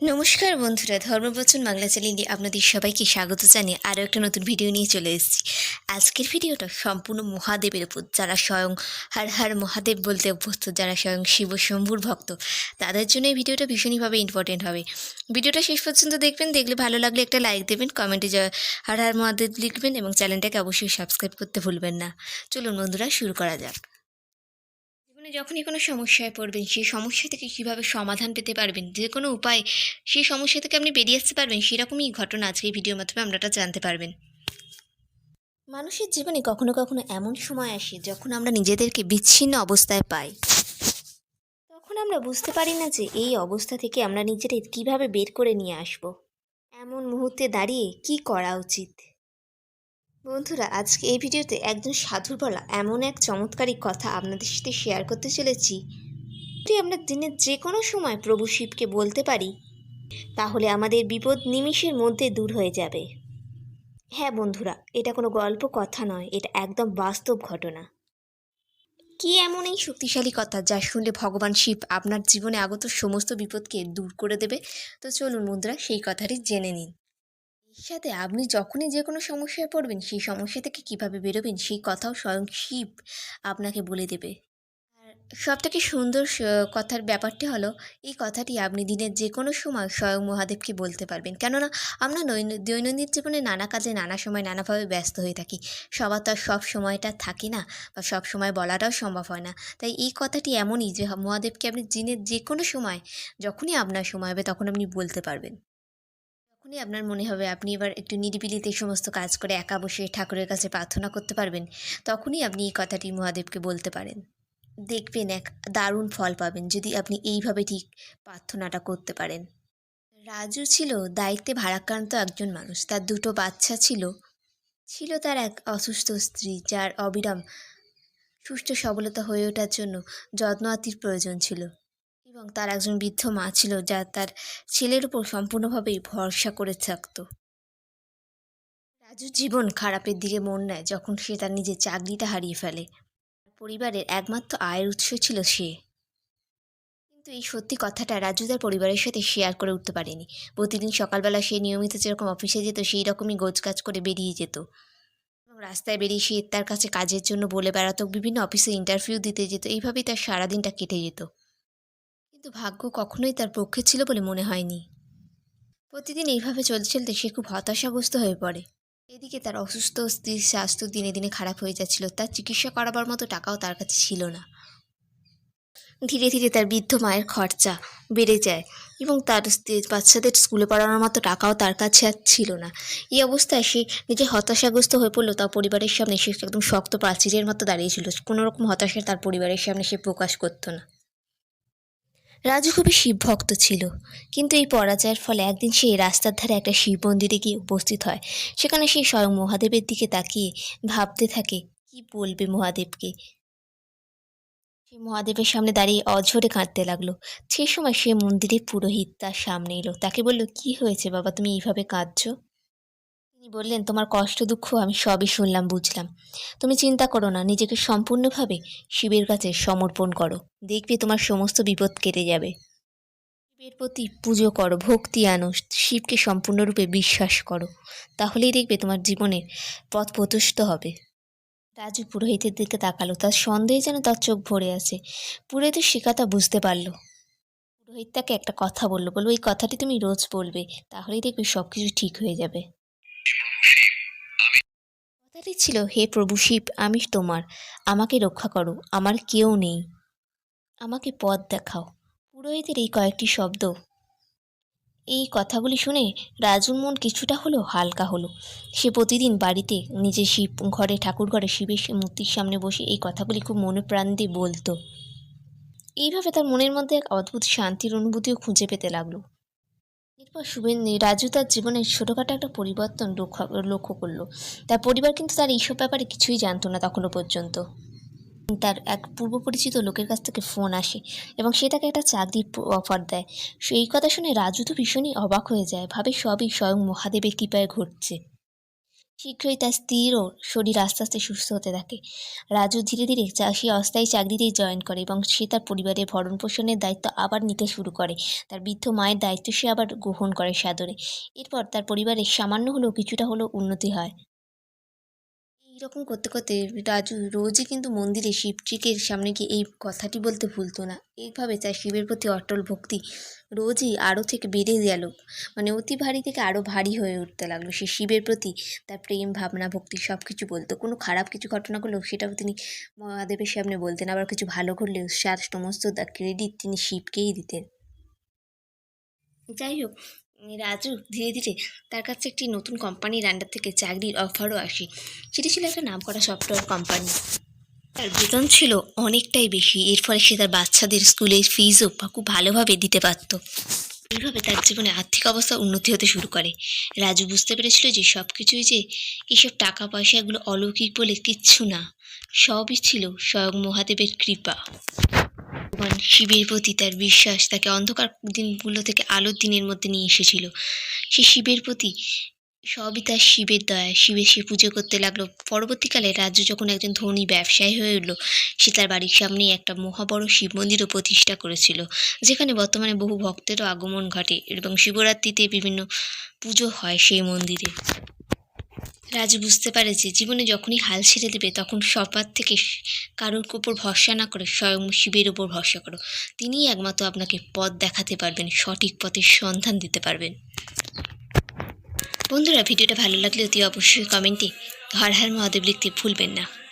নমস্কার বন্ধুরা, ধর্মবচন বাংলা চ্যানেলে আপনাদের সবাইকে স্বাগত জানিয়ে আরও একটা নতুন ভিডিও নিয়ে চলে এসেছি। আজকের ভিডিওটা সম্পূর্ণ মহাদেবের উপর। যারা স্বয়ং হর হর মহাদেব বলতে অভ্যস্ত, যারা স্বয়ং শিব শম্ভুর ভক্ত, তাদের জন্য এই ভিডিওটা ভীষণইভাবে ইম্পর্টেন্ট হবে। ভিডিওটা শেষ পর্যন্ত দেখবেন, দেখলে ভালো লাগলে একটা লাইক দেবেন কমেন্টে হর হর মহাদেব লিখবেন এবং চ্যানেলটাকে অবশ্যই সাবস্ক্রাইব করতে ভুলবেন না। চলুন বন্ধুরা, শুরু করা যাক। জীবনে যখনই কোনো সমস্যায় পড়বেন, সেই সমস্যা থেকে কীভাবে সমাধান পেতে পারবেন, যে কোনো উপায়, সেই সমস্যা থেকে আপনি বেরিয়ে আসতে পারবেন, সেরকমই ঘটনা আজকে ভিডিওর মাধ্যমে আপনারা জানতে পারবেন। মানুষের জীবনে কখনো কখনো এমন সময় আসে যখন আমরা নিজেদেরকে বিচ্ছিন্ন অবস্থায় পাই। তখন আমরা বুঝতে পারি না যে এই অবস্থা থেকে আমরা নিজেদের কীভাবে বের করে নিয়ে আসব। এমন মুহূর্তে দাঁড়িয়ে কি করা উচিত? বন্ধুরা, আজকে এই ভিডিওতে একজন সাধুর বলা এমন এক চমৎকারী কথা আপনাদের সাথে শেয়ার করতে চলেছি। যদি আমরা দিনের যে কোনো সময় প্রভু শিবকে বলতে পারি, তাহলে আমাদের বিপদ নিমিষের মধ্যে দূর হয়ে যাবে। হ্যাঁ বন্ধুরা, এটা কোনো গল্প কথা নয়, এটা একদম বাস্তব ঘটনা। কি এমন এই শক্তিশালী কথা যা শুনলে ভগবান শিব আপনার জীবনে আগত সমস্ত বিপদকে দূর করে দেবে? তো চলুন বন্ধুরা, সেই কথাটি জেনে নিন সাথে আপনি যখনই যে কোনো সমস্যায় পড়বেন, সেই সমস্যা থেকে কীভাবে বেরোবেন, সেই কথাও স্বয়ং শিব আপনাকে বলে দেবে। আর সবথেকে সুন্দর কথার ব্যাপারটি হলো, এই কথাটি আপনি দিনের যে কোনো সময় স্বয়ং মহাদেবকে বলতে পারবেন। কেননা, আমরা নৈন- দৈনন্দিন জীবনে নানা কাজে নানা সময় নানাভাবে ব্যস্ত হয়ে থাকি। সবার তো সব সময়টা থাকে না বা সব সময় বলাটাও সম্ভব হয় না। তাই এই কথাটি এমনই যে, মহাদেবকে আপনি দিনের যে কোনো সময়, যখনই আপনার সময় হবে, তখন আপনি বলতে পারবেন। তখনই আপনার মনে হবে আপনি এবার একটু নিরিবিলিতে সমস্ত কাজ করে একা বসে ঠাকুরের কাছে প্রার্থনা করতে পারবেন, তখনই আপনি এই কথাটি মহাদেবকে বলতে পারেন। দেখবেন এক দারুণ ফল পাবেন যদি আপনি এইভাবে ঠিক প্রার্থনাটা করতে পারেন। রাজু ছিল দায়িত্বে ভারাক্রান্ত একজন মানুষ। তার দুটো বাচ্চা ছিল। ছিল তার এক অসুস্থ স্ত্রী যার অবিরাম সুস্থ সবলতা হয়ে ওঠার জন্য যত্ন আতির প্রয়োজন ছিল। এবং তার একজন বৃদ্ধ মা ছিল যা তার ছেলের উপর সম্পূর্ণভাবেই ভরসা করে থাকতো। রাজুর জীবন খারাপের দিকে মন নেয় যখন সে তার নিজের চাকরিটা হারিয়ে ফেলে। পরিবারের একমাত্র আয়ের উৎস ছিল সে। কিন্তু এই সত্যি কথাটা রাজু তার পরিবারের সাথে শেয়ার করে উঠতে পারেনি। প্রতিদিন সকালবেলা সে নিয়মিত যেরকম অফিসে যেত, সেই রকমই গোছগাছ করে বেরিয়ে যেত। এবং রাস্তায় বেরিয়ে সে তার কাছে কাজের জন্য বলে বেড়াতো, বিভিন্ন অফিসে ইন্টারভিউ দিতে যেত, এইভাবেই তার সারাদিনটা কেটে যেত। কিন্তু ভাগ্য কখনোই তার পক্ষে ছিল বলে মনে হয়নি। প্রতিদিন এইভাবে চলতে চলতে সে খুব হতাশাগ্রস্ত হয়ে পড়ে। এদিকে তার অসুস্থ স্ত্রীর স্বাস্থ্য দিনে দিনে খারাপ হয়ে যাচ্ছিল, তার চিকিৎসা করাবার মতো টাকাও তার কাছে ছিল না। ধীরে ধীরে তার বৃদ্ধ মায়ের খরচা বেড়ে যায় এবং তার বাচ্চাদের স্কুলে পড়ানোর মতো টাকাও তার কাছে আর ছিল না। এই অবস্থায় সে নিজে হতাশাগ্রস্ত হয়ে পড়ল তার পরিবারের সামনে সে একদম শক্ত প্রাচীরের মতো দাঁড়িয়েছিল কোনো রকম হতাশা তার পরিবারের সামনে সে প্রকাশ করতো না। রাজু খুবই শিবভক্ত ছিল। কিন্তু এই পরাজয়ের ফলে একদিন সে রাস্তার ধারে একটা শিব মন্দিরে গিয়ে উপস্থিত হয়। সেখানে সে স্বয়ং মহাদেবের দিকে তাকিয়ে ভাবতে থাকে, কি বলবে মহাদেবকে? সে মহাদেবের সামনে দাঁড়িয়ে অঝরে কাঁদতে লাগল। সেই সময় সে মন্দিরে পুরোহিত তার সামনে এলো। তাকে বলল, কি হয়েছে বাবা? তুমি এইভাবে কাঁদছো? তিনি বললেন, তোমার কষ্ট, দুঃখ আমি সবই শুনলাম, বুঝলাম। তুমি চিন্তা করো না, নিজেকে সম্পূর্ণভাবে শিবের কাছে সমর্পণ করো। দেখবে তোমার সমস্ত বিপদ কেটে যাবে। শিবের প্রতি পুজো করো, ভক্তি আনো, শিবকে সম্পূর্ণরূপে বিশ্বাস করো। তাহলেই দেখবে তোমার জীবনের পথ প্রতুষ্ট হবে। রাজু পুরোহিতের দিকে তাকালো। তার সন্দেহে যেন তার চোখ ভরে আছে। পুরোহিতের কথা বুঝতে পারল। পুরোহিত তাকে একটা কথা বলল। বলব এই কথাটি তুমি রোজ বলবে। তাহলেই দেখবে সব কিছু ঠিক হয়ে যাবে। কথাটি ছিল, হে প্রভু, শিব, আমি তোমার। আমাকে রক্ষা করো, আমার কেউ নেই। আমাকে পথ দেখাও। পুরোহিতের এই কয়েকটি শব্দ। এই কথাগুলি শুনে রাজুর মন কিছুটা হলেও হালকা হলো। সে প্রতিদিন বাড়িতে নিজের শিব ঘরে, ঠাকুর ঘরে শিবের মূর্তির সামনে বসে এই কথাগুলি খুব মনে প্রাণ দিয়ে বলতো। এইভাবে তার মনের মধ্যে এক অদ্ভুত শান্তির অনুভূতিও খুঁজে পেতে লাগল। এরপর শুভেন রাজু তার জীবনে ছোটোখাটো একটা পরিবর্তন লক্ষ্য লক্ষ্য করল। তার পরিবার কিন্তু তার এইসব ব্যাপারে কিছুই জানতো না তখনও পর্যন্ত। তার এক পূর্ব পরিচিত লোকের কাছ থেকে ফোন আসে এবং সে তাকে একটা চাকরির অফার দেয়। সেই কথা শুনে রাজু তো ভীষণই অবাক হয়ে যায়, ভাবে সবই স্বয়ং মহাদেবের কৃপায় ঘটছে। শীঘ্রই তার স্ত্রীরও শরীর আস্তে আস্তে সুস্থ হতে থাকে। রাজু ধীরে ধীরে চাষি অস্থায়ী চাকরিতেই জয়েন করে এবং সে তার পরিবারের ভরণ পোষণের দায়িত্ব আবার নিতে শুরু করে। তার বৃদ্ধ মায়ের দায়িত্ব সে আবার গ্রহণ করে সাদরে। এরপর তার পরিবারের সামান্য হলেও কিছুটা হলেও উন্নতি হয়। এইরকম করতে করতে রাজু রোজই কিন্তু মন্দিরে শিবজিকের সামনে গিয়ে এই কথাটি বলতে ভুলতো না। এইভাবে তার শিবের প্রতি অটল ভক্তি রোজই আরও থেকে বেড়ে গেল। মানে অতি ভারী থেকে আরও ভারী হয়ে উঠতে লাগল। সে শিবের প্রতি তার প্রেম, ভাবনা, ভক্তি সব কিছু বলতো। কোনো খারাপ কিছু ঘটনা ঘটলেও সেটাও তিনি মহাদেবের সামনে বলতেন। আবার কিছু ভালো করলেও তার সমস্ত ক্রেডিট তিনি শিবকেই দিতেন। যাই হোক রাজু, ধীরে ধীরে তার কাছে একটি নতুন কোম্পানির আন্ডার থেকে চাকরির অফারও আসে। সেটি ছিল একটা নামকরা সফটওয়্যার কোম্পানি তার বেতন ছিল অনেকটাই বেশি। এর ফলে সে তার বাচ্চাদের স্কুলের ফিজও খুব ভালোভাবে দিতে পারত। এইভাবে তার জীবনে আর্থিক অবস্থা উন্নতি হতে শুরু করে। রাজু বুঝতে পেরেছিল যে সব কিছুই যে এইসব টাকা পয়সা এগুলো অলৌকিক বলে কিচ্ছু না। সবই ছিল স্বয়ং মহাদেবের কৃপা। ভগবান শিবের প্রতি তার বিশ্বাস, তাকে অন্ধকার দিনগুলো থেকে আলোর দিনের মধ্যে নিয়ে এসেছিল। সে শিবের প্রতি, সবই তার শিবের দয়া শিবের সে পুজো করতে লাগল। পরবর্তীকালে রাজ্য যখন একজন ধনী ব্যবসায়ী হয়ে উঠল, সে তার বাড়ির সামনেই একটা মহাবড় শিব মন্দিরও প্রতিষ্ঠা করেছিল, যেখানে বর্তমানে বহু ভক্তেরও আগমন ঘটে এবং শিবরাত্রিতে বিভিন্ন পুজো হয় সেই মন্দিরে। রাজু বুঝতে পারে যে জীবনে যখনই হাল ছেড়ে দেবে, তখন সবার থেকে কারোর উপর ভরসা না করে স্বয়ং শিবের উপর ভরসা করো। তিনিই একমাত্র আপনাকে পথ দেখাতে পারবেন, সঠিক পথের সন্ধান দিতে পারবেন। বন্ধুরা, ভিডিওটা ভালো লাগলে অতি অবশ্যই কমেন্টে হর হর মহাদেব লিখতে ভুলবেন না।